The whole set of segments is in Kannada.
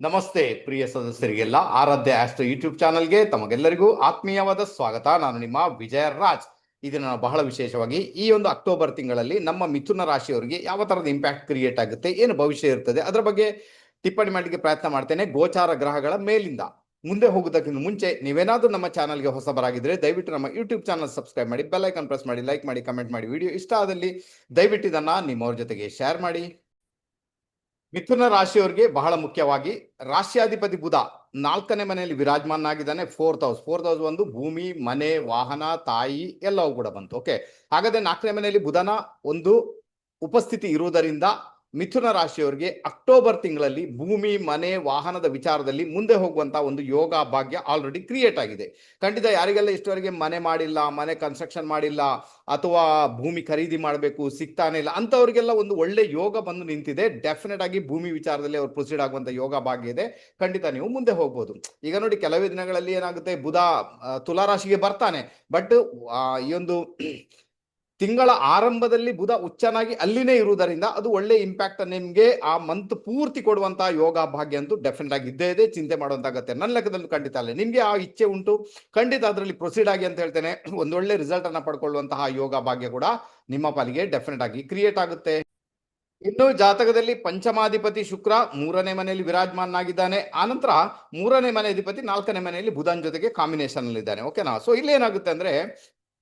ನಮಸ್ತೆ ಪ್ರಿಯ ಸದಸ್ಯರಿಗೆಲ್ಲ ಆರಾಧ್ಯ ಆಸ್ಟ್ರೋ ಯೂಟ್ಯೂಬ್ ಚಾನಲ್ಗೆ ತಮಗೆಲ್ಲರಿಗೂ ಆತ್ಮೀಯವಾದ ಸ್ವಾಗತ. ನಾನು ನಿಮ್ಮ ವಿಜಯ ರಾಜ್. ನಾನು ಬಹಳ ವಿಶೇಷವಾಗಿ ಈ ಒಂದು ಅಕ್ಟೋಬರ್ ತಿಂಗಳಲ್ಲಿ ನಮ್ಮ ಮಿಥುನ ರಾಶಿಯವರಿಗೆ ಯಾವ ತರದ ಇಂಪ್ಯಾಕ್ಟ್ ಕ್ರಿಯೇಟ್ ಆಗುತ್ತೆ, ಏನು ಭವಿಷ್ಯ ಇರ್ತದೆ, ಅದರ ಬಗ್ಗೆ ಟಿಪ್ಪಣಿ ಮಾಡಲಿಕ್ಕೆ ಪ್ರಯತ್ನ ಮಾಡ್ತೇನೆ. ಗೋಚಾರ ಗ್ರಹಗಳ ಮೇಲಿಂದ. ಮುಂದೆ ಹೋಗೋದಕ್ಕಿಂತ ಮುಂಚೆ ನೀವೇನಾದರೂ ನಮ್ಮ ಚಾನಲ್ಗೆ ಹೊಸಬರಾಗಿದ್ದರೆ ದಯವಿಟ್ಟು ನಮ್ಮ ಯೂಟ್ಯೂಬ್ ಚಾನಲ್ ಸಬ್ಸ್ಕ್ರೈಬ್ ಮಾಡಿ ಬೆಲ್ ಐಕಾನ್ ಪ್ರೆಸ್ ಮಾಡಿ ಲೈಕ್ ಮಾಡಿ ಕಮೆಂಟ್ ಮಾಡಿ. ವಿಡಿಯೋ ಇಷ್ಟ ಆದಲ್ಲಿ ದಯವಿಟ್ಟು ಇದನ್ನ ನಿಮ್ಮವ್ರ ಜೊತೆಗೆ ಶೇರ್ ಮಾಡಿ. ಮಿಥುನ ರಾಶಿಯವರಿಗೆ ಬಹಳ ಮುಖ್ಯವಾಗಿ ರಾಶಿಯಾಧಿಪತಿ ಬುಧ ನಾಲ್ಕನೇ ಮನೆಯಲ್ಲಿ ವಿರಾಜಮಾನಾಗಿದ್ದಾನೆ. ಫೋರ್ತ್ ಹೌಸ್ ಫೋರ್ತ್ ಹೌಸ್ ಒಂದು ಭೂಮಿ, ಮನೆ, ವಾಹನ, ತಾಯಿ ಎಲ್ಲವೂ ಕೂಡ ಬಂತು. ಓಕೆ ಹಾಗಾದ್ರೆ ನಾಲ್ಕನೇ ಮನೆಯಲ್ಲಿ ಬುಧನ ಒಂದು ಉಪಸ್ಥಿತಿ ಇರುವುದರಿಂದ ಮಿಥುನ ರಾಶಿಯವರಿಗೆ ಅಕ್ಟೋಬರ್ ತಿಂಗಳಲ್ಲಿ ಭೂಮಿ, ಮನೆ, ವಾಹನದ ವಿಚಾರದಲ್ಲಿ ಮುಂದೆ ಹೋಗುವಂತ ಒಂದು ಯೋಗ ಭಾಗ್ಯ ಆಲ್ರೆಡಿ ಕ್ರಿಯೇಟ್ ಆಗಿದೆ. ಖಂಡಿತ ಯಾರಿಗೆಲ್ಲ ಇಷ್ಟವರೆಗೆ ಮನೆ ಮಾಡಿಲ್ಲ, ಮನೆ ಕನ್ಸ್ಟ್ರಕ್ಷನ್ ಮಾಡಿಲ್ಲ, ಅಥವಾ ಭೂಮಿ ಖರೀದಿ ಮಾಡಬೇಕು, ಸಿಗ್ತಾನೆ ಇಲ್ಲ ಅಂತವರಿಗೆಲ್ಲ ಒಂದು ಒಳ್ಳೆ ಯೋಗ ಬಂದು ನಿಂತಿದೆ. ಡೆಫಿನೆಟ್ ಆಗಿ ಭೂಮಿ ವಿಚಾರದಲ್ಲಿ ಅವ್ರು ಪ್ರೊಸೀಡ್ ಆಗುವಂತ ಯೋಗ ಭಾಗ್ಯ ಇದೆ. ಖಂಡಿತ ನೀವು ಮುಂದೆ ಹೋಗ್ಬೋದು. ಈಗ ನೋಡಿ, ಕೆಲವೇ ದಿನಗಳಲ್ಲಿ ಏನಾಗುತ್ತೆ, ಬುಧ ತುಲಾರಾಶಿಗೆ ತುಲಾ ರಾಶಿಗೆ ಬರ್ತಾನೆ. ಬಟ್ ಈ ಒಂದು ತಿಂಗಳ ಆರಂಭದಲ್ಲಿ ಬುಧ ಉಚ್ಚನಾಗಿ ಅಲ್ಲಿನೇ ಇರುವುದರಿಂದ ಅದು ಒಳ್ಳೆ ಇಂಪ್ಯಾಕ್ಟ್ ನಿಮ್ಗೆ ಆ ಮಂತ್ ಪೂರ್ತಿ ಕೊಡುವಂತಹ ಯೋಗ ಭಾಗ್ಯ ಅಂತೂ ಡೆಫಿನೆಟ್ ಆಗಿ ಇದ್ದೇ ಇದೆ. ಚಿಂತೆ ಮಾಡುವಂತಾಗತ್ತೆ ನನ್ನ ಲೆಕ್ಕದಲ್ಲಿ ಖಂಡಿತ ಅಲ್ಲ. ನಿಮ್ಗೆ ಆ ಇಚ್ಛೆ ಉಂಟು. ಖಂಡಿತ ಅದರಲ್ಲಿ ಪ್ರೊಸೀಡ್ ಆಗಿ ಅಂತ ಹೇಳ್ತೇನೆ. ಒಂದೊಳ್ಳೆ ರಿಸಲ್ಟ್ ಅನ್ನ ಪಡ್ಕೊಳ್ಳುವಂತಹ ಯೋಗ ಭಾಗ್ಯ ಕೂಡ ನಿಮ್ಮ ಪಾಲಿಗೆ ಡೆಫಿನೆಟ್ ಆಗಿ ಕ್ರಿಯೇಟ್ ಆಗುತ್ತೆ. ಇನ್ನು ಜಾತಕದಲ್ಲಿ ಪಂಚಮಾಧಿಪತಿ ಶುಕ್ರ ಮೂರನೇ ಮನೆಯಲ್ಲಿ ವಿರಾಜಮಾನಾಗಿದ್ದಾನೆ ಆನಂತರ ಮೂರನೇ ಮನೆ ಅಧಿಪತಿ ನಾಲ್ಕನೇ ಮನೆಯಲ್ಲಿ ಬುಧನ್ ಜೊತೆಗೆ ಕಾಂಬಿನೇಷನ್ ಅಲ್ಲಿ ಇದ್ದಾನೆ ಓಕೆನಾ ಸೊ ಇಲ್ಲಿ ಏನಾಗುತ್ತೆ ಅಂದ್ರೆ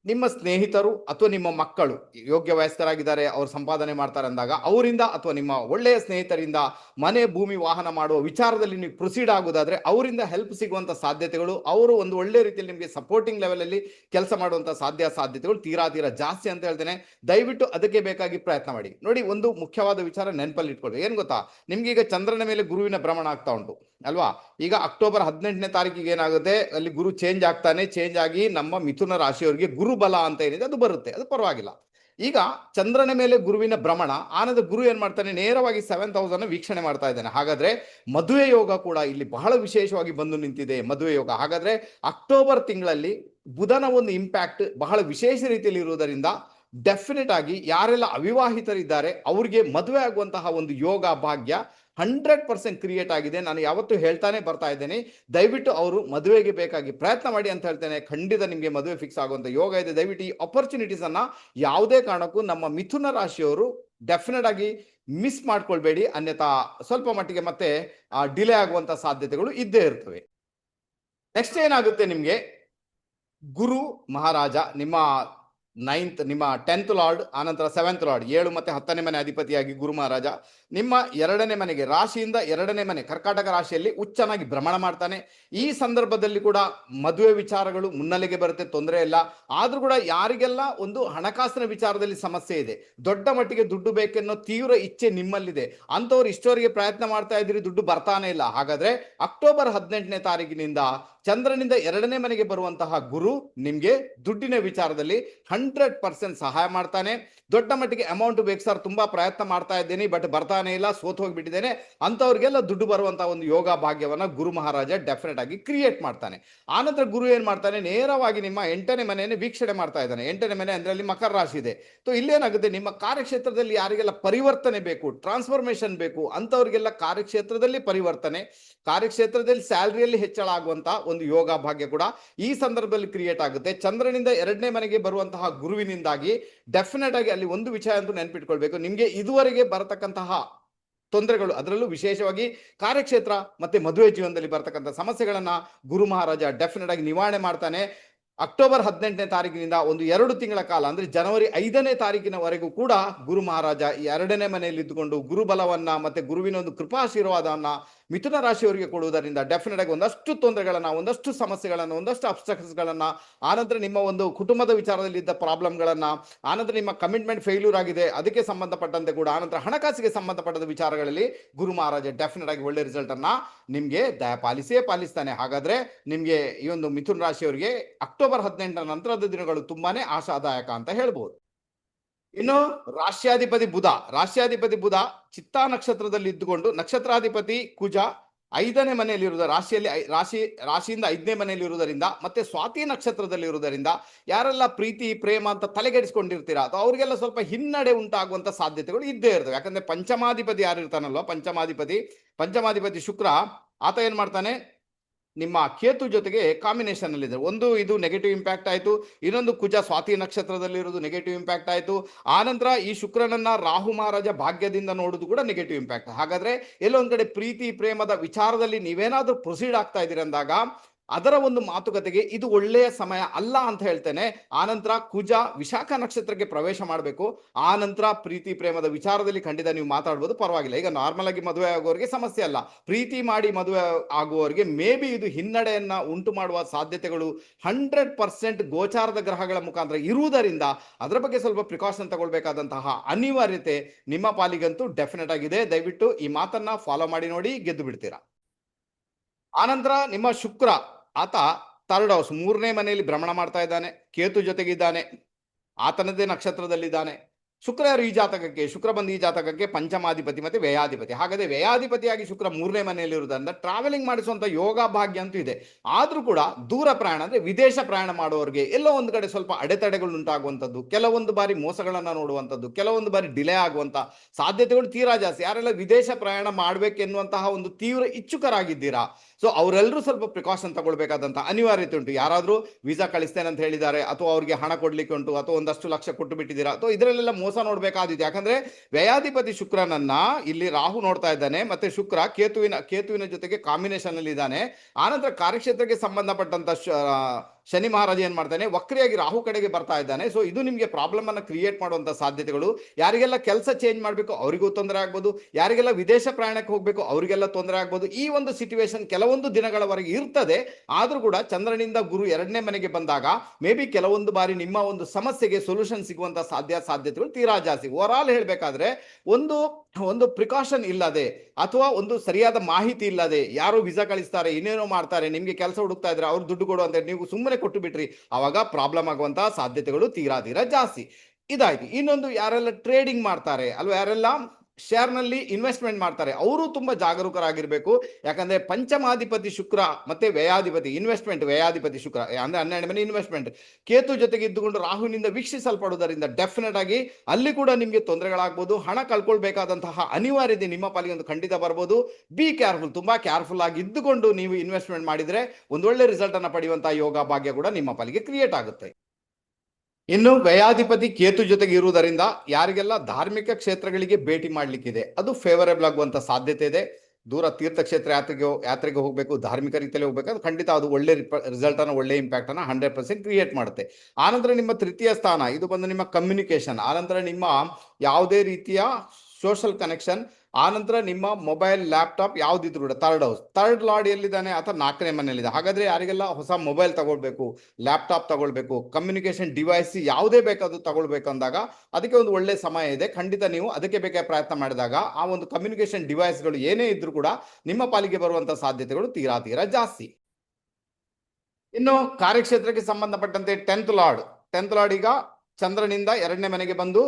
ನಿಮ್ಮ ಸ್ನೇಹಿತರು ಅಥವಾ ನಿಮ್ಮ ಮಕ್ಕಳು ಯೋಗ್ಯ ವಯಸ್ಕರಾಗಿದ್ದಾರೆ ಅವರು ಸಂಪಾದನೆ ಮಾಡ್ತಾರೆ ಅಂದಾಗ ಅವರಿಂದ ಅಥವಾ ನಿಮ್ಮ ಒಳ್ಳೆಯ ಸ್ನೇಹಿತರಿಂದ ಮನೆ, ಭೂಮಿ, ವಾಹನ ಮಾಡುವ ವಿಚಾರದಲ್ಲಿ ನೀವು ಪ್ರೊಸೀಡ್ ಆಗೋದಾದರೆ ಅವರಿಂದ ಹೆಲ್ಪ್ ಸಿಗುವಂಥ ಸಾಧ್ಯತೆಗಳು, ಅವರು ಒಂದು ಒಳ್ಳೆ ರೀತಿಯಲ್ಲಿ ನಿಮಗೆ ಸಪೋರ್ಟಿಂಗ್ ಲೆವೆಲಲ್ಲಿ ಕೆಲಸ ಮಾಡುವಂಥ ಸಾಧ್ಯ, ಸಾಧ್ಯತೆಗಳು ತೀರಾ ತೀರಾ ಜಾಸ್ತಿ ಅಂತ ಹೇಳ್ತೇನೆ. ದಯವಿಟ್ಟು ಅದಕ್ಕೆ ಬೇಕಾಗಿ ಪ್ರಯತ್ನ ಮಾಡಿ. ನೋಡಿ, ಒಂದು ಮುಖ್ಯವಾದ ವಿಚಾರ ನೆನಪಲ್ಲಿ ಇಟ್ಕೊಳ್ಳಿ ಏನು ಗೊತ್ತಾ? ನಿಮಗೀಗ ಚಂದ್ರನ ಮೇಲೆ ಗುರುವಿನ ಭ್ರಮಣ ಆಗ್ತಾ ಉಂಟು. ಅಲ್ವಾ? ಈಗ ಅಕ್ಟೋಬರ್ ಹದಿನೆಂಟನೇ ತಾರೀಕಿಗೆ ಏನಾಗುತ್ತೆ? ಅಲ್ಲಿ ಗುರು ಚೇಂಜ್ ಆಗ್ತಾನೆ ಚೇಂಜ್ ಆಗಿ ನಮ್ಮ ಮಿಥುನ ರಾಶಿಯವರಿಗೆ ಗುರುಬಲ ಅಂತ ಏನಿದೆ, ಅದು ಬರುತ್ತೆ. ಅದು ಪರವಾಗಿಲ್ಲ. ಈಗ ಚಂದ್ರನ ಮೇಲೆ ಗುರುವಿನ ಭ್ರಮಣ, ಆನಂದ ಗುರು ಏನ್ ಮಾಡ್ತಾನೆ? ನೇರವಾಗಿ ಸೆವೆನ್ ತೌಸಂಡ್ ವೀಕ್ಷಣೆ ಮಾಡ್ತಾ ಇದ್ದಾನೆ. ಹಾಗಾದ್ರೆ ಮದುವೆ ಯೋಗ ಕೂಡ ಇಲ್ಲಿ ಬಹಳ ವಿಶೇಷವಾಗಿ ಬಂದು ನಿಂತಿದೆ ಮದುವೆ ಯೋಗ. ಹಾಗಾದ್ರೆ ಅಕ್ಟೋಬರ್ ತಿಂಗಳಲ್ಲಿ ಬುಧನ ಒಂದು ಇಂಪ್ಯಾಕ್ಟ್ ಬಹಳ ವಿಶೇಷ ರೀತಿಯಲ್ಲಿ ಇರುವುದರಿಂದ ಡೆಫಿನೆಟ್ ಆಗಿ ಯಾರೆಲ್ಲ ಅವಿವಾಹಿತರಿದ್ದಾರೆ, ಅವ್ರಿಗೆ ಮದುವೆ ಆಗುವಂತಹ ಒಂದು ಯೋಗ ಭಾಗ್ಯ ಹಂಡ್ರೆಡ್ ಪರ್ಸೆಂಟ್ ಕ್ರಿಯೇಟ್ ಆಗಿದೆ. ನಾನು ಯಾವತ್ತೂ ಹೇಳ್ತಾನೆ ಬರ್ತಾ ಇದ್ದೇನೆ. ದಯವಿಟ್ಟು ಅವರು ಮದುವೆಗೆ ಬೇಕಾಗಿ ಪ್ರಯತ್ನ ಮಾಡಿ ಅಂತ ಹೇಳ್ತೇನೆ. ಖಂಡಿತ ನಿಮಗೆ ಮದುವೆ ಫಿಕ್ಸ್ ಆಗುವಂಥ ಯೋಗ ಇದೆ. ದಯವಿಟ್ಟು ಈ ಅಪರ್ಚುನಿಟೀಸ್ ಅನ್ನ ಯಾವುದೇ ಕಾರಣಕ್ಕೂ ನಮ್ಮ ಮಿಥುನ ರಾಶಿಯವರು ಡೆಫಿನೆಟ್ ಆಗಿ ಮಿಸ್ ಮಾಡ್ಕೊಳ್ಬೇಡಿ. ಅನ್ಯಥಾ ಸ್ವಲ್ಪ ಮಟ್ಟಿಗೆ ಮತ್ತೆ ಡಿಲೇ ಆಗುವಂತ ಸಾಧ್ಯತೆಗಳು ಇದ್ದೇ ಇರ್ತವೆ. ನೆಕ್ಸ್ಟ್ ಏನಾಗುತ್ತೆ ನಿಮಗೆ? ಗುರು ಮಹಾರಾಜ, ನಿಮ್ಮ ನೈನ್ತ್ ನಿಮ್ಮ ಟೆಂತ್ ಲಾರ್ಡ್ ಆನಂತರ ಸೆವೆಂತ್ ಲಾರ್ಡ್ ಏಳು ಮತ್ತೆ ಹತ್ತನೇ ಮನೆ ಅಧಿಪತಿಯಾಗಿ ಗುರು ಮಹಾರಾಜ. ನಿಮ್ಮ ಎರಡನೇ ಮನೆಗೆ, ರಾಶಿಯಿಂದ ಎರಡನೇ ಮನೆ, ಕರ್ಕಾಟಕ ರಾಶಿಯಲ್ಲಿ ಉಚ್ಚನಾಗಿ ಭ್ರಮಣ ಮಾಡ್ತಾನೆ. ಈ ಸಂದರ್ಭದಲ್ಲಿ ಕೂಡ ಮದುವೆ ವಿಚಾರಗಳು ಮುನ್ನೆಲೆಗೆ ಬರುತ್ತೆ, ತೊಂದರೆ ಇಲ್ಲ. ಆದರೂ ಕೂಡ ಯಾರಿಗೆಲ್ಲ ಒಂದು ಹಣಕಾಸಿನ ವಿಚಾರದಲ್ಲಿ ಸಮಸ್ಯೆ ಇದೆ, ದೊಡ್ಡ ಮಟ್ಟಿಗೆ ದುಡ್ಡು ಬೇಕೆನ್ನೋ ತೀವ್ರ ಇಚ್ಛೆ ನಿಮ್ಮಲ್ಲಿದೆ, ಅಂಥವ್ರು ಇಷ್ಟೋರಿಗೆ ಪ್ರಯತ್ನ ಮಾಡ್ತಾ ಇದ್ದೀರಿ, ದುಡ್ಡು ಬರ್ತಾನೆ ಇಲ್ಲ. ಹಾಗಾದ್ರೆ ಅಕ್ಟೋಬರ್ ಹದಿನೆಂಟನೇ ತಾರೀಕಿನಿಂದ ಚಂದ್ರನಿಂದ ಎರಡನೇ ಮನೆಗೆ ಬರುವಂತಹ ಗುರು ನಿಮಗೆ ದುಡ್ಡಿನ ವಿಚಾರದಲ್ಲಿ ಹಂಡ್ರೆಡ್ ಪರ್ಸೆಂಟ್ ಸಹಾಯ ಮಾಡ್ತಾನೆ. ದೊಡ್ಡ ಮಟ್ಟಿಗೆ ಅಮೌಂಟ್ ಬೇಕು ಸರ್ ತುಂಬಾ ಪ್ರಯತ್ನ ಮಾಡ್ತಾ ಇದ್ದೀನಿ ಬಟ್ ಬರ್ತಾನೆ ಇಲ್ಲ, ಸೋತ್ ಹೋಗಿಬಿಟ್ಟಿದ್ದೇನೆ. ಅಂತವ್ರಿಗೆಲ್ಲ ದುಡ್ಡು ಬರುವಂತ ಒಂದು ಯೋಗ ಭಾಗ್ಯವನ್ನ ಗುರು ಮಹಾರಾಜ ಡೆಫಿನೆಟ್ ಆಗಿ ಕ್ರಿಯೇಟ್ ಮಾಡ್ತಾನೆ. ಆನಂತರ ಗುರು ಏನ್ ಮಾಡ್ತಾನೆ, ನೇರವಾಗಿ ನಿಮ್ಮ ಎಂಟನೇ ಮನೆಯನ್ನು ವೀಕ್ಷಣೆ ಮಾಡ್ತಾ ಇದ್ದಾನೆ. ಎಂಟನೇ ಮನೆ ಅಂದ್ರೆ ಅಲ್ಲಿ ಮಕರ ರಾಶಿ ಇದೆ. ಇಲ್ಲೇನಾಗುತ್ತೆ, ನಿಮ್ಮ ಕಾರ್ಯಕ್ಷೇತ್ರದಲ್ಲಿ ಯಾರಿಗೆಲ್ಲ ಪರಿವರ್ತನೆ ಬೇಕು ಟ್ರಾನ್ಸ್ಫಾರ್ಮೇಶನ್ ಬೇಕು ಅಂತವ್ರಿಗೆಲ್ಲ ಕಾರ್ಯಕ್ಷೇತ್ರದಲ್ಲಿ ಪರಿವರ್ತನೆ, ಕಾರ್ಯಕ್ಷೇತ್ರದಲ್ಲಿ ಸ್ಯಾಲರಿಯಲ್ಲಿ ಹೆಚ್ಚಳ ಆಗುವಂತಹ ಒಂದು ಯೋಗ ಭಾಗ್ಯ ಕೂಡ ಈ ಸಂದರ್ಭದಲ್ಲಿ ಕ್ರಿಯೇಟ್ ಆಗುತ್ತೆ. ಚಂದ್ರನಿಂದ ಎರಡನೇ ಮನೆಗೆ ಬರುವಂತಹ ಗುರುವಿನಿಂದಾಗಿ ಡೆಫಿನೆಟ್ ಆಗಿ ಅಲ್ಲಿ ಒಂದು ವಿಷಯ ಅಂತೂ ನೆನ್ಪಿಟ್ಕೊಳ್ಬೇಕು. ನಿಮ್ಗೆ ಇದುವರೆಗೆ ಬರತಕ್ಕಂತಹ ತೊಂದರೆಗಳು, ಅದರಲ್ಲೂ ವಿಶೇಷವಾಗಿ ಕಾರ್ಯಕ್ಷೇತ್ರ ಮತ್ತೆ ಮದುವೆ ಜೀವನದಲ್ಲಿ ಬರತಕ್ಕಂಥ ಸಮಸ್ಯೆಗಳನ್ನ ಗುರು ಮಹಾರಾಜ ಡೆಫಿನೆಟ್ ಆಗಿ ನಿವಾರಣೆ ಮಾಡ್ತಾನೆ. ಅಕ್ಟೋಬರ್ ಹದಿನೆಂಟನೇ ತಾರೀಕಿನಿಂದ ಒಂದು ಎರಡು ತಿಂಗಳ ಕಾಲ, ಅಂದ್ರೆ ಜನವರಿ ಐದನೇ ತಾರೀಕಿನವರೆಗೂ ಕೂಡ ಗುರು ಮಹಾರಾಜ ಎರಡನೇ ಮನೆಯಲ್ಲಿ ಇದ್ದುಕೊಂಡು ಗುರುಬಲವನ್ನ ಮತ್ತೆ ಗುರುವಿನ ಒಂದು ಕೃಪಾಶೀರ್ವಾದವನ್ನ ಮಿಥುನ ರಾಶಿಯವರಿಗೆ ಕೊಡುವುದರಿಂದ ಡೆಫಿನೆಟ್ ಆಗಿ ಒಂದಷ್ಟು ತೊಂದರೆಗಳನ್ನ, ಒಂದಷ್ಟು ಸಮಸ್ಯೆಗಳನ್ನ, ಒಂದಷ್ಟು ಅಬ್ಸ್ಟ್ರಕ್ಷನ್ಸ್ ಗಳನ್ನ, ಆನಂತರ ನಿಮ್ಮ ಒಂದು ಕುಟುಂಬದ ವಿಚಾರದಲ್ಲಿ ಇದ್ದ ಪ್ರಾಬ್ಲಮ್ಗಳನ್ನ ಆನಂತರ ನಿಮ್ಮ ಕಮಿಟ್ಮೆಂಟ್ ಫೇಲ್ಯೂರ್ ಆಗಿದೆ, ಅದಕ್ಕೆ ಸಂಬಂಧಪಟ್ಟಂತೆ ಕೂಡ, ಆನಂತರ ಹಣಕಾಸಿಗೆ ಸಂಬಂಧಪಟ್ಟ ವಿಚಾರಗಳಲ್ಲಿ ಗುರು ಮಹಾರಾಜ ಡೆಫಿನೆಟ್ ಆಗಿ ಒಳ್ಳೆ ರಿಸಲ್ಟ್ ಅನ್ನ ನಿಮಗೆ ದಯ ಪಾಲಿಸಿಯೇ ಪಾಲಿಸ್ತಾನೆ. ಹಾಗಾದ್ರೆ ನಿಮಗೆ ಈ ಒಂದು ಮಿಥುನ್ ರಾಶಿಯವರಿಗೆ ಅಕ್ಟೋಬರ್ ಹದಿನೆಂಟರ ನಂತರದ ದಿನಗಳು ತುಂಬಾನೇ ಆಶಾದಾಯಕ ಅಂತ ಹೇಳ್ಬೋದು. ಇನ್ನು ರಾಶ್ಯಾಧಿಪತಿ ಬುಧ ರಾಶ್ಯಾಧಿಪತಿ ಬುಧ ಚಿತ್ತಾ ನಕ್ಷತ್ರದಲ್ಲಿ ಇದ್ದುಕೊಂಡು ನಕ್ಷತ್ರಾಧಿಪತಿ ಕುಜ ಐದನೇ ಮನೆಯಲ್ಲಿ ಇರುವುದ ರಾಶಿಯಲ್ಲಿ ರಾಶಿ, ರಾಶಿಯಿಂದ ಐದನೇ ಮನೆಯಲ್ಲಿ ಇರುವುದರಿಂದ ಮತ್ತೆ ಸ್ವಾತಿ ನಕ್ಷತ್ರದಲ್ಲಿ ಇರುವುದರಿಂದ ಯಾರೆಲ್ಲ ಪ್ರೀತಿ, ಪ್ರೇಮ ಅಂತ ತಲೆಗೆಡಿಸ್ಕೊಂಡಿರ್ತೀರಾ ಅಥವಾ ಅವರಿಗೆಲ್ಲ ಸ್ವಲ್ಪ ಹಿನ್ನಡೆ ಉಂಟಾಗುವಂತ ಸಾಧ್ಯತೆಗಳು ಇದ್ದೇ ಇರ್ತವೆ. ಯಾಕಂದ್ರೆ ಪಂಚಮಾಧಿಪತಿ ಯಾರು ಇರ್ತಾನಲ್ವಾ ಪಂಚಮಾಧಿಪತಿ ಪಂಚಮಾಧಿಪತಿ ಶುಕ್ರ, ಆತ ಏನ್ ಮಾಡ್ತಾನೆ? ನಿಮ್ಮ ಕೇತು ಜೊತೆಗೆ ಕಾಂಬಿನೇಷನ್ ಅಲ್ಲಿ ಇದೆ ಒಂದು ಇದು ನೆಗೆಟಿವ್ ಇಂಪ್ಯಾಕ್ಟ್ ಆಯಿತು, ಇನ್ನೊಂದು ಕುಜ ಸ್ವಾತಿ ನಕ್ಷತ್ರದಲ್ಲಿ ಇರೋದು ನೆಗೆಟಿವ್ ಇಂಪ್ಯಾಕ್ಟ್ ಆಯಿತು. ಆನಂತರ ಈ ಶುಕ್ರನನ್ನ ರಾಹು ಮಹಾರಾಜ ಭಾಗ್ಯದಿಂದ ನೋಡೋದು ಕೂಡ ನೆಗೆಟಿವ್ ಇಂಪ್ಯಾಕ್ಟ್ ಹಾಗಾದ್ರೆ ಎಲ್ಲೊಂದ್ ಕಡೆ ಪ್ರೀತಿ, ಪ್ರೇಮದ ವಿಚಾರದಲ್ಲಿ ನೀವೇನಾದ್ರೂ ಪ್ರೊಸೀಡ್ ಆಗ್ತಾ ಇದ್ದೀರಿ ಅಂದಾಗ ಅದರ ಒಂದು ಮಾತುಕತೆಗೆ ಇದು ಒಳ್ಳೆಯ ಸಮಯ ಅಲ್ಲ ಅಂತ ಹೇಳ್ತೇನೆ. ಆನಂತರ ಕುಜ ವಿಶಾಖ ನಕ್ಷತ್ರಕ್ಕೆ ಪ್ರವೇಶ ಮಾಡಬೇಕು. ಆ ನಂತರ ಪ್ರೀತಿ ಪ್ರೇಮದ ವಿಚಾರದಲ್ಲಿ ಖಂಡಿತ ನೀವು ಮಾತಾಡ್ಬೋದು. ಪರವಾಗಿಲ್ಲ. ಈಗ ನಾರ್ಮಲ್ ಆಗಿ ಮದುವೆ ಆಗುವವರಿಗೆ ಸಮಸ್ಯೆ ಅಲ್ಲ. ಪ್ರೀತಿ ಮಾಡಿ ಮದುವೆ ಆಗುವವರಿಗೆ ಮೇ ಬಿ ಇದು ಹಿನ್ನಡೆಯನ್ನ ಉಂಟು ಮಾಡುವ ಸಾಧ್ಯತೆಗಳು ಹಂಡ್ರೆಡ್ ಪರ್ಸೆಂಟ್ ಗೋಚಾರದ ಗ್ರಹಗಳ ಮುಖಾಂತರ ಇರುವುದರಿಂದ ಅದರ ಬಗ್ಗೆ ಸ್ವಲ್ಪ ಪ್ರಿಕಾಷನ್ ತಗೊಳ್ಬೇಕಾದಂತಹ ಅನಿವಾರ್ಯತೆ ನಿಮ್ಮ ಪಾಲಿಗಂತೂ ಡೆಫಿನೆಟ್ ಆಗಿದೆ. ದಯವಿಟ್ಟು ಈ ಮಾತನ್ನ ಫಾಲೋ ಮಾಡಿ ನೋಡಿ, ಗೆದ್ದು ಬಿಡ್ತೀರಾ? ಆನಂತರ ನಿಮ್ಮ ಶುಕ್ರ. ಆತ ಥರ್ಡ್ ಹೌಸ್ ಮೂರನೇ ಮನೆಯಲ್ಲಿ ಭ್ರಮಣ ಮಾಡ್ತಾ ಇದ್ದಾನೆ, ಕೇತು ಜೊತೆಗಿದ್ದಾನೆ, ಆತನದೇ ನಕ್ಷತ್ರದಲ್ಲಿದ್ದಾನೆ. ಶುಕ್ರ ಯಾರು ಈ ಜಾತಕಕ್ಕೆ? ಶುಕ್ರ ಬಂದು ಈ ಜಾತಕಕ್ಕೆ ಪಂಚಮಾಧಿಪತಿ ಮತ್ತು ವ್ಯಯಾಧಿಪತಿ. ಹಾಗಾದರೆ ವ್ಯಯಾಧಿಪತಿಯಾಗಿ ಶುಕ್ರ ಮೂರನೇ ಮನೆಯಲ್ಲಿ ಇರುವುದರಿಂದ ಟ್ರಾವೆಲಿಂಗ್ ಮಾಡಿಸುವಂಥ ಯೋಗ ಭಾಗ್ಯ ಅಂತೂ ಇದೆ. ಆದರೂ ಕೂಡ ದೂರ ಪ್ರಯಾಣ ಅಂದರೆ ವಿದೇಶ ಪ್ರಯಾಣ ಮಾಡುವವರಿಗೆ ಎಲ್ಲೋ ಒಂದು ಕಡೆ ಸ್ವಲ್ಪ ಅಡೆತಡೆಗಳು ಉಂಟಾಗುವಂಥದ್ದು, ಕೆಲವೊಂದು ಬಾರಿ ಮೋಸಗಳನ್ನು ನೋಡುವಂಥದ್ದು, ಕೆಲವೊಂದು ಬಾರಿ ಡಿಲೇ ಆಗುವಂಥ ಸಾಧ್ಯತೆಗಳು ತೀರಾ ಜಾಸ್ತಿ. ಯಾರೆಲ್ಲ ವಿದೇಶ ಪ್ರಯಾಣ ಮಾಡಬೇಕೆನ್ನುವಂತಹ ಒಂದು ತೀವ್ರ ಇಚ್ಛುಕರಾಗಿದ್ದೀರಾ ಸೊ ಅವರೆಲ್ಲರೂ ಸ್ವಲ್ಪ ಪ್ರಿಕಾಷನ್ ತಗೊಳ್ಬೇಕಾದಂತ ಅನಿವಾರ್ಯತೆ ಉಂಟು. ಯಾರಾದರೂ ವೀಸಾ ಕಳಿಸ್ತೇನೆ ಅಂತ ಹೇಳಿದ್ದಾರೆ, ಅಥವಾ ಅವ್ರಿಗೆ ಹಣ ಕೊಡ್ಲಿಕ್ಕೆ ಉಂಟು, ಅಥವಾ ಒಂದಷ್ಟು ಲಕ್ಷ ಕೊಟ್ಟು ಬಿಟ್ಟಿದ್ದೀರಾ, ಅಥವಾ ಇದರಲ್ಲೆಲ್ಲ ಮೋಸ ನೋಡಬೇಕಾದಿತ್ತು ಯಾಕಂದ್ರೆ ವ್ಯಯಾಧಿಪತಿ ಶುಕ್ರನನ್ನ ಇಲ್ಲಿ ರಾಹು ನೋಡ್ತಾ ಇದ್ದಾನೆ, ಮತ್ತೆ ಶುಕ್ರ ಕೇತುವಿನ ಕೇತುವಿನ ಜೊತೆಗೆ ಕಾಂಬಿನೇಷನ್ ಅಲ್ಲಿ ಇದ್ದಾನೆ ಆನಂತರ ಕಾರ್ಯಕ್ಷೇತ್ರಕ್ಕೆ ಸಂಬಂಧಪಟ್ಟಂತ ಶನಿ ಮಹಾರಾಜ ಏನ್ ಮಾಡ್ತಾನೆ? ವಕ್ರಿಯಾಗಿ ರಾಹು ಕಡೆಗೆ ಬರ್ತಾ ಇದ್ದಾನೆ. ಸೊ ಇದು ನಿಮಗೆ ಪ್ರಾಬ್ಲಮ್ ಅನ್ನ ಕ್ರಿಯೇಟ್ ಮಾಡುವಂತ ಸಾಧ್ಯತೆಗಳು. ಯಾರಿಗೆಲ್ಲ ಕೆಲಸ ಚೇಂಜ್ ಮಾಡಬೇಕು ಅವರಿಗೂ ತೊಂದರೆ ಆಗ್ಬೋದು. ಯಾರಿಗೆಲ್ಲ ವಿದೇಶ ಪ್ರಯಾಣಕ್ಕೆ ಹೋಗ್ಬೇಕು ಅವರಿಗೆಲ್ಲ ತೊಂದರೆ ಆಗ್ಬೋದು. ಈ ಒಂದು ಸಿಚುವೇಶನ್ ಕೆಲವೊಂದು ದಿನಗಳವರೆಗೆ ಇರ್ತದೆ. ಆದ್ರೂ ಕೂಡ ಚಂದ್ರನಿಂದ ಗುರು ಎರಡನೇ ಮನೆಗೆ ಬಂದಾಗ ಮೇ ಬಿ ಕೆಲವೊಂದು ಬಾರಿ ನಿಮ್ಮ ಒಂದು ಸಮಸ್ಯೆಗೆ ಸೊಲ್ಯೂಷನ್ ಸಿಗುವಂತ ಸಾಧ್ಯ ಸಾಧ್ಯತೆಗಳು ತೀರಾ ಜಾಸ್ತಿ. ಓವರ್ ಆಲ್ ಹೇಳ್ಬೇಕಾದ್ರೆ, ಒಂದು ಒಂದು ಪ್ರಿಕಾಷನ್ ಇಲ್ಲದೆ ಅಥವಾ ಒಂದು ಸರಿಯಾದ ಮಾಹಿತಿ ಇಲ್ಲದೆ ಯಾರು ವಿಸಾ ಕಳಿಸ್ತಾರೆ, ಇನ್ನೇನೋ ಮಾಡ್ತಾರೆ, ನಿಮ್ಗೆ ಕೆಲಸ ಹುಡುಕ್ತಾ ಇದ್ರೆ ಅವ್ರು ದುಡ್ಡು ಕೊಡು ಅಂತ ನೀವು ಸುಮ್ಮನೆ ಕೊಟ್ಟು ಬಿಟ್ರಿ. ಅವಾಗ ಪ್ರಾಬ್ಲಮ್ ಆಗುವಂತಹ ಸಾಧ್ಯತೆಗಳು ತೀರಾ ತೀರಾ ಜಾಸ್ತಿ. ಇದಾಯ್ತು. ಇನ್ನೊಂದು ಯಾರೆಲ್ಲ ಟ್ರೇಡಿಂಗ್ ಮಾಡ್ತಾರೆ, ಅಲ್ವಾ? ಯಾರೆಲ್ಲ ಶೇರ್ನಲ್ಲಿ ಇನ್ವೆಸ್ಟ್ಮೆಂಟ್ ಮಾಡ್ತಾರೆ. ಅವರು ತುಂಬಾ ಜಾಗರೂಕರಾಗಿರ್ಬೇಕು. ಯಾಕಂದ್ರೆ ಪಂಚಮಾಧಿಪತಿ ಶುಕ್ರ ಮತ್ತೆ ವ್ಯಯಾಧಿಪತಿ, ಇನ್ವೆಸ್ಟ್ಮೆಂಟ್ ವ್ಯಯಾಧಿಪತಿ ಶುಕ್ರ ಅಂದ್ರೆ ಹನ್ನೆರಡು ಮನೆ ಇನ್ವೆಸ್ಟ್ಮೆಂಟ್. ಕೇತು ಜೊತೆಗೆ ಇದ್ದುಕೊಂಡು ರಾಹುವಿನಿಂದ ವೀಕ್ಷಿಸಲ್ಪಡುವುದರಿಂದ ಡೆಫಿನೆಟ್ ಆಗಿ ಅಲ್ಲಿ ಕೂಡ ನಿಮಗೆ ತೊಂದರೆಗಳಾಗ್ಬೋದು. ಹಣ ಕಳ್ಕೊಳ್ಬೇಕಾದಂತಹ ಅನಿವಾರ್ಯತೆ ನಿಮ್ಮ ಪಾಲಿಗೆ ಒಂದು ಖಂಡಿತ ಬರ್ಬೋದು. ಬಿ ಕೇರ್ಫುಲ್ ತುಂಬಾ ಕೇರ್ಫುಲ್ ಆಗಿ ಇದ್ದುಕೊಂಡು ನೀವು ಇನ್ವೆಸ್ಟ್ಮೆಂಟ್ ಮಾಡಿದ್ರೆ ಒಂದೊಳ್ಳೆ ರಿಸಲ್ಟ್ ಅನ್ನ ಪಡೆಯುವಂತಹ ಯೋಗ ಭಾಗ್ಯ ಕೂಡ ನಿಮ್ಮ ಪಾಲಿಗೆ ಕ್ರಿಯೇಟ್ ಆಗುತ್ತೆ. ಇನ್ನು ವ್ಯಯಾಧಿಪತಿ ಕೇತು ಜೊತೆಗೆ ಇರುವುದರಿಂದ ಯಾರಿಗೆಲ್ಲ ಧಾರ್ಮಿಕ ಕ್ಷೇತ್ರಗಳಿಗೆ ಭೇಟಿ ಮಾಡಲಿಕ್ಕಿದೆ, ಅದು ಫೇವರೇಬಲ್ ಆಗುವಂತ ಸಾಧ್ಯತೆ ಇದೆ. ದೂರ ತೀರ್ಥಕ್ಷೇತ್ರ ಯಾತ್ರೆಗೆ ಯಾತ್ರೆಗೆ ಹೋಗಬೇಕು, ಧಾರ್ಮಿಕ ರೀತಿಯಲ್ಲಿ ಅದು ಖಂಡಿತ ಅದು ಒಳ್ಳೆ ರಿಸಲ್ಟ್ ಅನ್ನು, ಒಳ್ಳೆ ಇಂಪ್ಯಾಕ್ಟ್ ಅನ್ನ ಹಂಡ್ರೆಡ್ ಪರ್ಸೆಂಟ್ ಕ್ರಿಯೇಟ್ ಮಾಡುತ್ತೆ. ಆನಂತರ ನಿಮ್ಮ ತೃತೀಯ ಸ್ಥಾನ, ಇದು ಬಂದು ನಿಮ್ಮ ಕಮ್ಯುನಿಕೇಶನ್ ಆನಂತರ ನಿಮ್ಮ ಯಾವುದೇ ರೀತಿಯ ಸೋಷಲ್ ಕನೆಕ್ಷನ್ ಆನಂತರ ನಿಮ್ಮ ಮೊಬೈಲ್, ಲ್ಯಾಪ್ಟಾಪ್ ಯಾವ್ದಿದ್ರು ಕೂಡ ಥರ್ಡ್ ಹೌಸ್. ಥರ್ಡ್ ಲಾರ್ಡ್ ಎಲ್ಲಿದ್ದಾನೆ ಅಥವಾ ನಾಲ್ಕನೇ ಮನೆಯಲ್ಲಿದೆ ಹಾಗಾದ್ರೆ ಯಾರಿಗೆಲ್ಲ ಹೊಸ ಮೊಬೈಲ್ ತಗೊಳ್ಬೇಕು, ಲ್ಯಾಪ್ಟಾಪ್ ತಗೊಳ್ಬೇಕು ಕಮ್ಯುನಿಕೇಶನ್ ಡಿವೈಸ್ ಯಾವುದೇ ಬೇಕಾದ್ರೂ ತಗೊಳ್ಬೇಕು ಅಂದಾಗ ಅದಕ್ಕೆ ಒಂದು ಒಳ್ಳೆ ಸಮಯ ಇದೆ. ಖಂಡಿತ ನೀವು ಅದಕ್ಕೆ ಬೇಕಾದ ಪ್ರಯತ್ನ ಮಾಡಿದಾಗ ಆ ಒಂದು ಕಮ್ಯುನಿಕೇಶನ್ ಡಿವೈಸ್ಗಳು ಏನೇ ಇದ್ರೂ ಕೂಡ ನಿಮ್ಮ ಪಾಲಿಗೆ ಬರುವಂತ ಸಾಧ್ಯತೆಗಳು ತೀರಾ ತೀರಾ ಜಾಸ್ತಿ. ಇನ್ನು ಕಾರ್ಯಕ್ಷೇತ್ರಕ್ಕೆ ಸಂಬಂಧಪಟ್ಟಂತೆ ಟೆಂತ್ ಲಾರ್ಡ್. ಟೆಂತ್ ಲಾರ್ಡ್ ಈಗ ಚಂದ್ರನಿಂದ ಎರಡನೇ ಮನೆಗೆ ಬಂದು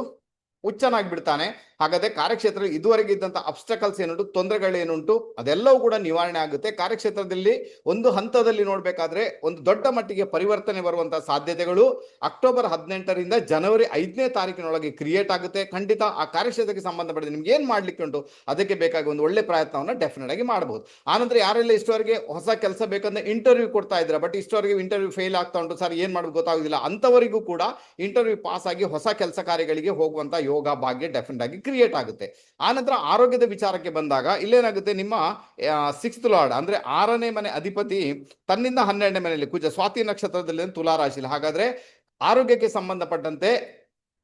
ಹುಚ್ಚನಾಗಿ ಬಿಡ್ತಾನೆ ಹಾಗಾದ್ರೆ ಕಾರ್ಯಕ್ಷೇತ್ರ ಇದುವರೆಗೆ ಇದ್ದಂತ ಅಬ್ಸ್ಟಕಲ್ಸ್ ಏನುಂಟು, ತೊಂದರೆಗಳೇನುಂಟು, ಅದೆಲ್ಲವೂ ಕೂಡ ನಿವಾರಣೆ ಆಗುತ್ತೆ. ಕಾರ್ಯಕ್ಷೇತ್ರದಲ್ಲಿ ಒಂದು ಹಂತದಲ್ಲಿ ನೋಡ್ಬೇಕಾದ್ರೆ ಒಂದು ದೊಡ್ಡ ಮಟ್ಟಿಗೆ ಪರಿವರ್ತನೆ ಬರುವಂತಹ ಸಾಧ್ಯತೆಗಳು. ಅಕ್ಟೋಬರ್ ಹದಿನೆಂಟರಿಂದ ಜನವರಿ ಐದನೇ ತಾರೀಕಿನೊಳಗೆ ಕ್ರಿಯೇಟ್ ಆಗುತ್ತೆ. ಖಂಡಿತ ಆ ಕಾರ್ಯಕ್ಷೇತ್ರಕ್ಕೆ ಸಂಬಂಧಪಟ್ಟ ನಿಮ್ಗೆ ಏನ್ ಮಾಡ್ಲಿಕ್ಕೆ ಉಂಟು? ಅದಕ್ಕೆ ಬೇಕಾಗಿ ಒಂದು ಒಳ್ಳೆ ಪ್ರಯತ್ನವನ್ನ ಡೆಫಿನೆಟ್ ಆಗಿ ಮಾಡಬಹುದು ಆನಂತರ ಯಾರೆಲ್ಲ ಇಷ್ಟವರೆಗೆ ಹೊಸ ಕೆಲಸ ಬೇಕಂದ್ರೆ ಇಂಟರ್ವ್ಯೂ ಕೊಡ್ತಾ ಇದ್ರೆ ಬಟ್ ಇಷ್ಟವರೆಗೆ ಇಂಟರ್ವ್ಯೂ ಫೇಲ್ ಆಗ್ತಾ ಉಂಟು. ಸರ್, ಏನ್ ಮಾಡೋದು ಗೊತ್ತಾಗುದಿಲ್ಲ. ಅಂತವರಿಗೂ ಕೂಡ ಇಂಟರ್ವ್ಯೂ ಪಾಸ್ ಆಗಿ ಹೊಸ ಕೆಲಸ ಕಾರ್ಯಗಳಿಗೆ ಹೋಗುವಂತ ಯೋಗ ಭಾಗ್ಯ ಡೆಫಿನೆಟ್ ಆಗಿ ಕ್ರಿಯೇಟ್ ಆಗುತ್ತೆ. ಆನಂತರ ಆರೋಗ್ಯದ ವಿಚಾರಕ್ಕೆ ಬಂದಾಗ ಇಲ್ಲೇನಾಗುತ್ತೆ, ನಿಮ್ಮ ಸಿಕ್ಸ್ತ್ ಲಾರ್ಡ್ ಅಂದ್ರೆ ಆರನೇ ಮನೆ ಅಧಿಪತಿ ತನ್ನಿಂದ ಹನ್ನೆರಡನೇ ಮನೆಯಲ್ಲಿ, ಕುಜ, ಸ್ವಾತಿ ನಕ್ಷತ್ರದಲ್ಲಿ ತುಲಾ ರಾಶಿಲಿ ಹಾಗಾದ್ರೆ ಆರೋಗ್ಯಕ್ಕೆ ಸಂಬಂಧಪಟ್ಟಂತೆ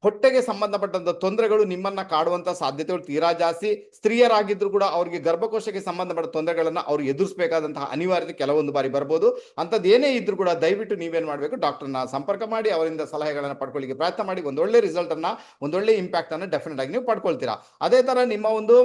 ಹೊಟ್ಟೆಗೆ ಸಂಬಂಧಪಟ್ಟಂತ ತೊಂದರೆಗಳು ನಿಮ್ಮನ್ನ ಕಾಡುವಂತ ಸಾಧ್ಯತೆಗಳು ತೀರಾ ಜಾಸ್ತಿ. ಸ್ತ್ರೀಯರಾಗಿದ್ರು ಕೂಡ ಅವರಿಗೆ ಗರ್ಭಕೋಶಕ್ಕೆ ಸಂಬಂಧಪಟ್ಟ ತೊಂದರೆಗಳನ್ನ ಅವ್ರು ಎದುರಿಸಬೇಕಾದಂತಹ ಅನಿವಾರ್ಯತೆ ಕೆಲವೊಂದು ಬಾರಿ ಬರ್ಬೋದು. ಅಂತದೇನೇ ಏನೇ ಇದ್ರೂ ಕೂಡ ದಯವಿಟ್ಟು ನೀವೇನ್ ಮಾಡಬೇಕು, ಡಾಕ್ಟರ್ನ ಸಂಪರ್ಕ ಮಾಡಿ, ಅವರಿಂದ ಸಲಹೆಗಳನ್ನ ಪಡ್ಕೊಳ್ಳಿಕ್ಕೆ ಪ್ರಯತ್ನ ಮಾಡಿ ಒಂದೊಳ್ಳೆ ರಿಸಲ್ಟ್ ಅನ್ನ ಒಂದೊಳ್ಳೆ ಇಂಪ್ಯಾಕ್ಟ್ ಅನ್ನ ಡೆಫಿನೆಟ್ ಆಗಿ ನೀವು ಪಡ್ಕೊಳ್ತೀರಾ. ಅದೇ ತರ ನಿಮ್ಮ ಒಂದು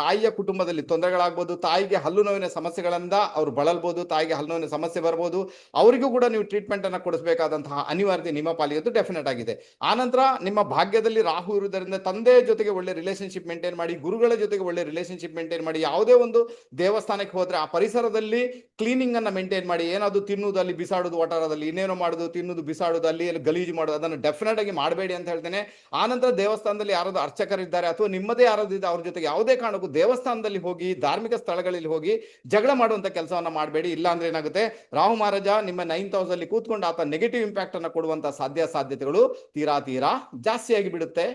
ತಾಯಿಯ ಕುಟುಂಬದಲ್ಲಿ ತೊಂದರೆಗಳಾಗ್ಬೋದು, ತಾಯಿಗೆ ಹಲ್ಲು ನೋವಿನ ಸಮಸ್ಯೆಗಳಿಂದ ಅವ್ರು ಬಳಲ್ಬೋದು, ತಾಯಿಗೆ ಹಲ್ಲು ನೋವಿನ ಸಮಸ್ಯೆ ಬರ್ಬೋದು, ಅವರಿಗೂ ಕೂಡ ನೀವು ಟ್ರೀಟ್ಮೆಂಟ್ ಅನ್ನ ಕೊಡಿಸಬೇಕಾದಂತಹ ಅನಿವಾರ್ಯತೆ ನಿಮ್ಮ ಪಾಲಿಗಂತೂ ಡೆಫಿನೆಟ್ ಆಗಿದೆ. ಆನಂತರ ನಿಮ್ಮ ನಿಮ್ಮ ಭಾಗ್ಯದಲ್ಲಿ ರಾಹು ಇರುವುದರಿಂದ ತಂದೆ ಜೊತೆಗೆ ಒಳ್ಳೆ ರಿಲೇಶನ್ಶಿಪ್ ಮೇಂಟೈನ್ ಮಾಡಿ, ಗುರುಗಳ ಜೊತೆಗೆ ಒಳ್ಳೆ ರಿಲೇಶನ್ಶಿಪ್ ಮೇಂಟೈನ್ ಮಾಡಿ, ಯಾವುದೇ ಒಂದು ದೇವಸ್ಥಾನಕ್ಕೆ ಹೋದ್ರೆ ಆ ಪರಿಸರದಲ್ಲಿ ಕ್ಲೀನಿಂಗ್ ಅನ್ನ ಮೇಂಟೈನ್ ಮಾಡಿ, ಏನಾದ್ರು ತಿನ್ನುವುದು ಅಲ್ಲಿ ಬಿಸಾಡುದು ಒಟಾರದಲ್ಲಿ ಇನ್ನೇನೋ ಮಾಡೋದು ತಿನ್ನುವುದು ಬಿಸಾಡೋದು ಅಲ್ಲಿ ಗಲೀಜು ಮಾಡೋದು ಅದನ್ನು ಡೆಫಿನೆಟ್ ಆಗಿ ಮಾಡಬೇಡಿ ಅಂತ ಹೇಳ್ತೇನೆ. ಆನಂತರ ದೇವಸ್ಥಾನದಲ್ಲಿ ಯಾರಾದ್ರು ಅರ್ಚಕರಿದ್ದಾರೆ ಅಥವಾ ನಿಮ್ಮದೇ ಯಾರಾದ್ರು ಅವ್ರ ಜೊತೆಗೆ ಯಾವುದೇ ಕಾರಣಕ್ಕೂ ದೇವಸ್ಥಾನದಲ್ಲಿ ಹೋಗಿ, ಧಾರ್ಮಿಕ ಸ್ಥಳಗಳಲ್ಲಿ ಹೋಗಿ ಜಗಳ ಮಾಡುವಂತ ಕೆಲಸವನ್ನ ಮಾಡಬೇಡಿ. ಇಲ್ಲ ಅಂದ್ರೆ ಏನಾಗುತ್ತೆ? ರಾಹು ಮಹಾರಾಜ ನಿಮ್ಮ ನೈನ್ ಹೌಸ್ ಅಲ್ಲಿ ಕೂತ್ಕೊಂಡು ಆತ ನೆಗೆಟಿವ್ ಇಂಪ್ಯಾಕ್ಟ್ ಅನ್ನ ಕೊಡುವಂತ ಸಾಧ್ಯ ಸಾಧ್ಯತೆಗಳು ತೀರಾ ತೀರಾ ಜಾಸ್ತಿಯಾಗಿ ಬಿಡುತ್ತೆ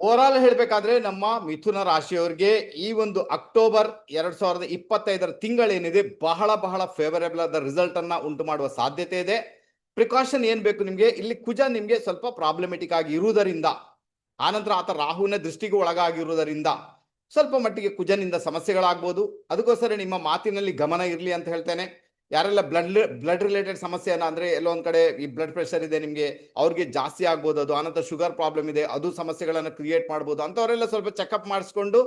ಓವರ್ ಆಲ್ ಹೇಳ್ಬೇಕಾದ್ರೆ ನಮ್ಮ ಮಿಥುನ ರಾಶಿಯವರಿಗೆ ಈ ಒಂದು ಅಕ್ಟೋಬರ್ ಎರಡ್ ಸಾವಿರದ ಇಪ್ಪತ್ತೈದರ ತಿಂಗಳೇನಿದೆ, ಬಹಳ ಬಹಳ ಫೇವರೇಬಲ್ ಆದ ರಿಸಲ್ಟ್ ಅನ್ನ ಉಂಟು ಮಾಡುವ ಸಾಧ್ಯತೆ ಇದೆ. ಪ್ರಿಕಾಷನ್ ಏನ್ ಬೇಕು ನಿಮ್ಗೆ? ಇಲ್ಲಿ ಕುಜ ನಿಮ್ಗೆ ಸ್ವಲ್ಪ ಪ್ರಾಬ್ಲಮೆಟಿಕ್ ಆಗಿ ಇರುವುದರಿಂದ, ಆನಂತರ ಆತ ರಾಹುವಿನ ದೃಷ್ಟಿಗೆ ಒಳಗಾಗಿರುವುದರಿಂದ ಸ್ವಲ್ಪ ಮಟ್ಟಿಗೆ ಕುಜನಿಂದ ಸಮಸ್ಯೆಗಳಾಗ್ಬೋದು. ಅದಕ್ಕೋಸ್ಕರ ನಿಮ್ಮ ಮಾತಿನಲ್ಲಿ ಗಮನ ಇರಲಿ ಅಂತ ಹೇಳ್ತೇನೆ. ಯಾರೆಲ್ಲ ಬ್ಲಡ್ ಬ್ಲಡ್ ರಿಲೇಟೆಡ್ ಸಮಸ್ಯೆನ ಅಂದ್ರೆ ಎಲ್ಲೋ ಒಂದ್ ಕಡೆ ಈ ಬ್ಲಡ್ ಪ್ರೆಷರ್ ಇದೆ ನಿಮ್ಗೆ, ಅವ್ರಿಗೆ ಜಾಸ್ತಿ ಆಗ್ಬೋದು, ಅದು ಆನಂತರ ಶುಗರ್ ಪ್ರಾಬ್ಲಮ್ ಇದೆ, ಅದು ಸಮಸ್ಯೆಗಳನ್ನ ಕ್ರಿಯೇಟ್ ಮಾಡ್ಬೋದು ಅಂತವರೆಲ್ಲ ಸ್ವಲ್ಪ ಚೆಕಪ್ ಮಾಡಿಸ್ಕೊಂಡು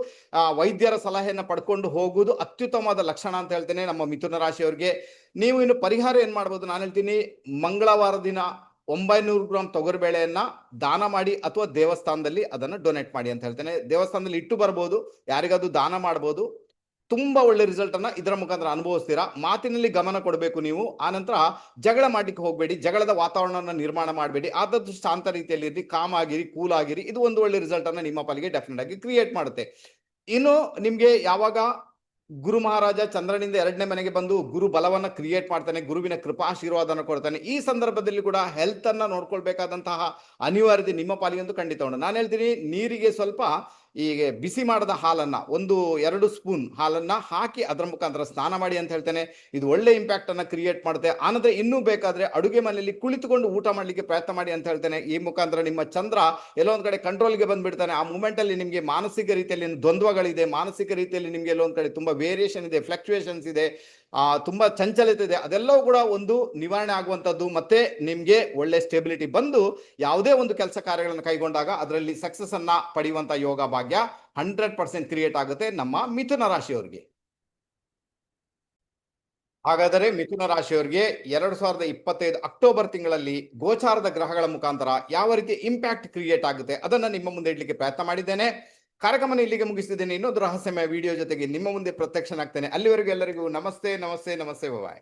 ವೈದ್ಯರ ಸಲಹೆಯನ್ನ ಪಡ್ಕೊಂಡು ಹೋಗುವುದು ಅತ್ಯುತ್ತಮವಾದ ಲಕ್ಷಣ ಅಂತ ಹೇಳ್ತೇನೆ ನಮ್ಮ ಮಿಥುನ ರಾಶಿಯವರಿಗೆ. ನೀವು ಇನ್ನು ಪರಿಹಾರ ಏನ್ ಮಾಡ್ಬೋದು ನಾನು ಹೇಳ್ತೀನಿ, ಮಂಗಳವಾರ ದಿನ ಒಂಬೈನೂರು ಗ್ರಾಮ್ ತೊಗರಿಬೇಳೆಯನ್ನ ದಾನ ಮಾಡಿ ಅಥವಾ ದೇವಸ್ಥಾನದಲ್ಲಿ ಅದನ್ನ ಡೊನೇಟ್ ಮಾಡಿ ಅಂತ ಹೇಳ್ತೇನೆ. ದೇವಸ್ಥಾನದಲ್ಲಿ ಇಟ್ಟು ಬರ್ಬೋದು, ಯಾರಿಗಾದ್ರು ದಾನ ಮಾಡ್ಬೋದು ತುಂಬಾ ಒಳ್ಳೆ ರಿಸಲ್ಟ್ ಅನ್ನ ಇದರ ಮುಖಾಂತರ ಅನುಭವಿಸ್ತೀರಾ? ಮಾತಿನಲ್ಲಿ ಗಮನ ಕೊಡಬೇಕು ನೀವು. ಆನಂತರ ಜಗಳ ಮಾಡ್ಲಿಕ್ಕೆ ಹೋಗಬೇಡಿ. ಜಗಳದ ವಾತಾವರಣವನ್ನು ನಿರ್ಮಾಣ ಮಾಡಬೇಡಿ. ಆದಷ್ಟು ಶಾಂತ ರೀತಿಯಲ್ಲಿ ಇರಿ ಕಾಮ್ ಆಗಿರಿ ಕೂಲ್ ಆಗಿರಿ. ಇದು ಒಂದು ಒಳ್ಳೆ ರಿಸಲ್ಟ್ ಅನ್ನ ನಿಮ್ಮ ಪಾಲಿಗೆ ಡೆಫಿನೆಟ್ ಆಗಿ ಕ್ರಿಯೇಟ್ ಮಾಡುತ್ತೆ. ಇನ್ನು ನಿಮ್ಗೆ ಯಾವಾಗ ಗುರು ಮಹಾರಾಜ ಚಂದ್ರನಿಂದ ಎರಡನೇ ಮನೆಗೆ ಬಂದು ಗುರು ಬಲವನ್ನ ಕ್ರಿಯೇಟ್ ಮಾಡ್ತಾನೆ, ಗುರುವಿನ ಕೃಪಾಶೀರ್ವಾದನ ಕೊಡ್ತಾನೆ, ಈ ಸಂದರ್ಭದಲ್ಲಿ ಕೂಡ ಹೆಲ್ತ್ ಅನ್ನ ನೋಡ್ಕೊಳ್ಬೇಕಾದಂತಹ ಅನಿವಾರ್ಯತೆ ನಿಮ್ಮ ಪಾಲಿಗೆ ಒಂದು ಖಂಡಿತ ಉಂಟು. ನಾನು ಹೇಳ್ತೀನಿ, ನೀರಿಗೆ ಸ್ವಲ್ಪ ಈಗ ಬಿಸಿ ಮಾಡದ ಹಾಲನ್ನ ಒಂದು ಎರಡು ಸ್ಪೂನ್ ಹಾಲನ್ನ ಹಾಕಿ ಅದರ ಮುಖಾಂತರ ಸ್ನಾನ ಮಾಡಿ ಅಂತ ಹೇಳ್ತೇನೆ. ಇದು ಒಳ್ಳೆ ಇಂಪ್ಯಾಕ್ಟ್ ಅನ್ನ ಕ್ರಿಯೇಟ್ ಮಾಡುತ್ತೆ. ಆನಂತರ ಇನ್ನೂ ಬೇಕಾದ್ರೆ ಅಡುಗೆ ಮನೆಯಲ್ಲಿ ಕುಳಿತುಕೊಂಡು ಊಟ ಮಾಡಲಿಕ್ಕೆ ಪ್ರಯತ್ನ ಮಾಡಿ ಅಂತ ಹೇಳ್ತೇನೆ. ಈ ಮುಖಾಂತರ ನಿಮ್ಮ ಚಂದ್ರ ಎಲ್ಲೋ ಕಡೆ ಕಂಟ್ರೋಲ್ಗೆ ಬಂದ್ಬಿಡ್ತಾನೆ. ಆ ಮೂಮೆಂಟ್ ಅಲ್ಲಿ ನಿಮ್ಗೆ ಮಾನಸಿಕ ರೀತಿಯಲ್ಲಿ ದ್ವಂದ್ವಗಳಿದೆ, ಮಾನಸಿಕ ರೀತಿಯಲ್ಲಿ ನಿಮಗೆ ಎಲ್ಲೊಂದು ಕಡೆ ತುಂಬಾ ವೇರಿಯೇಷನ್ ಇದೆ ಫ್ಲಕ್ಚುಯೇಷನ್ಸ್ ಇದೆ. ತುಂಬಾ ಚಂಚಲತೆ ಇದೆ. ಅದೆಲ್ಲವೂ ಕೂಡ ಒಂದು ನಿವಾರಣೆ ಆಗುವಂಥದ್ದು ಮತ್ತೆ ನಿಮಗೆ ಒಳ್ಳೆ ಸ್ಟೆಬಿಲಿಟಿ ಬಂದು ಯಾವುದೇ ಒಂದು ಕೆಲಸ ಕಾರ್ಯಗಳನ್ನು ಕೈಗೊಂಡಾಗ ಅದರಲ್ಲಿ ಸಕ್ಸಸ್ ಅನ್ನ ಪಡೆಯುವಂತ ಯೋಗ ಭಾಗ್ಯ ಹಂಡ್ರೆಡ್ ಪರ್ಸೆಂಟ್ ಕ್ರಿಯೇಟ್ ಆಗುತ್ತೆ ನಮ್ಮ ಮಿಥುನ ರಾಶಿಯವರಿಗೆ. ಹಾಗಾದರೆ ಮಿಥುನ ರಾಶಿಯವರಿಗೆ ಎರಡು ಸಾವಿರದ ಇಪ್ಪತ್ತೈದು ಅಕ್ಟೋಬರ್ ತಿಂಗಳಲ್ಲಿ ಗೋಚಾರದ ಗ್ರಹಗಳ ಮುಖಾಂತರ ಯಾವ ರೀತಿ ಇಂಪ್ಯಾಕ್ಟ್ ಕ್ರಿಯೇಟ್ ಆಗುತ್ತೆ ಅದನ್ನು ನಿಮ್ಮ ಮುಂದೆ ಇಡ್ಲಿಕ್ಕೆ ಪ್ರಯತ್ನ ಮಾಡಿದ್ದೇನೆ. ಕಾರ್ಯಕ್ರಮನ ಇಲ್ಲಿಗೆ ಮುಗಿಸ್ತಿದ್ದೇನೆ. ಇನ್ನೊಂದು ರಹಸ್ಯಮಯ ವಿಡಿಯೋ ಜೊತೆಗೆ ನಿಮ್ಮ ಮುಂದೆ ಪ್ರತ್ಯಕ್ಷನಾಗ್ತೇನೆ. ಅಲ್ಲಿವರೆಗೂ ಎಲ್ಲರಿಗೂ ನಮಸ್ತೆ ನಮಸ್ತೆ ನಮಸ್ತೆ ಬಾಯ್